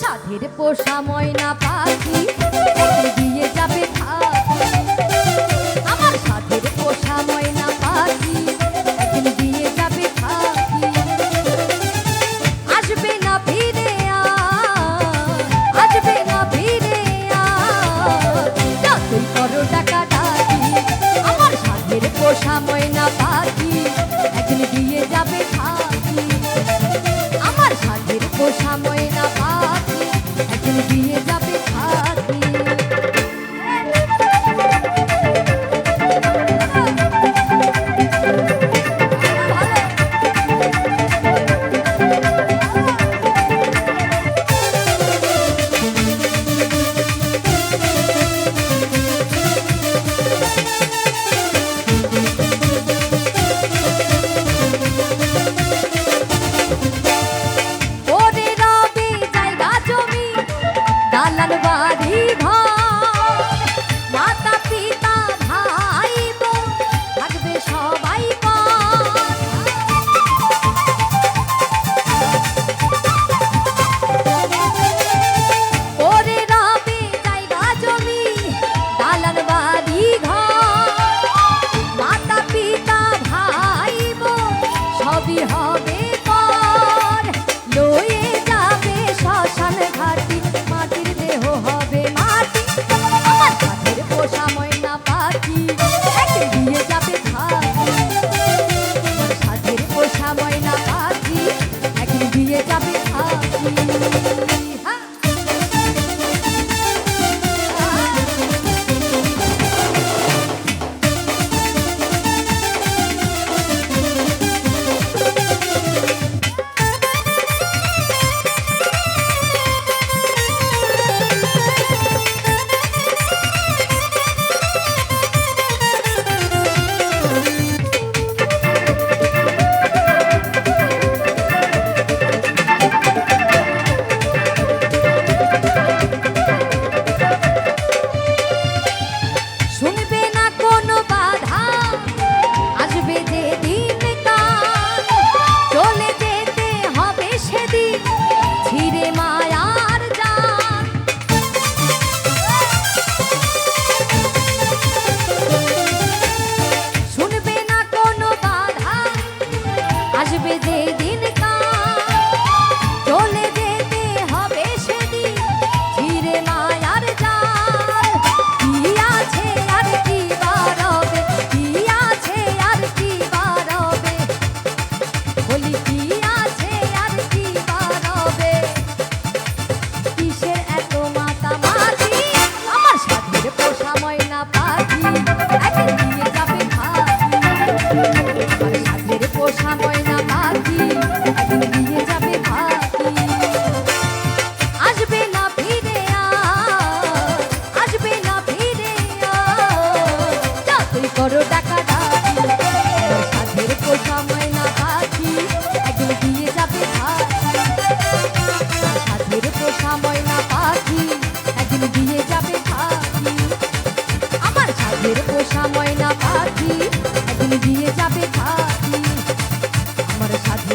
সাধের পোষা ময়না পাখি দিয়ে যাবে আমার সাধের পোষা ময়না পাখি দিয়ে যাবে আসবে না ফিরে আসবে না ফিরে যতই করো টাকা আমার সাধের পোষা ময়না পাখি। be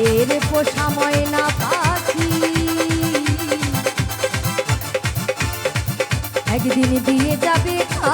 পায়ের পোষা ময়না পাখি। একদিন দিয়ে যাবে খা